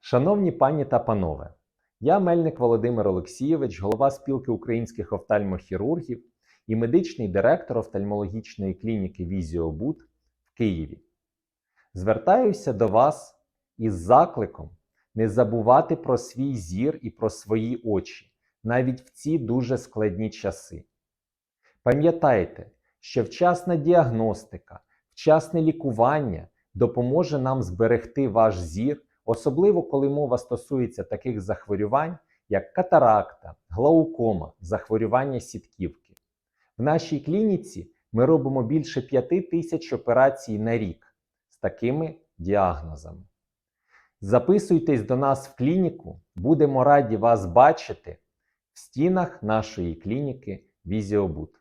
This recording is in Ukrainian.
Шановні пані та панове, я Мельник Володимир Олексійович, голова спілки українських офтальмохірургів і медичний директор офтальмологічної клініки Візіобуд в Києві. Звертаюся до вас із закликом не забувати про свій зір і про свої очі навіть в ці дуже складні часи. Пам'ятайте, що вчасна діагностика, вчасне лікування допоможе нам зберегти ваш зір, особливо коли мова стосується таких захворювань, як катаракта, глаукома, захворювання сітківки. В нашій клініці ми робимо більше 5 тисяч операцій на рік з такими діагнозами. Записуйтесь до нас в клініку, будемо раді вас бачити в стінах нашої клініки Візіобуд.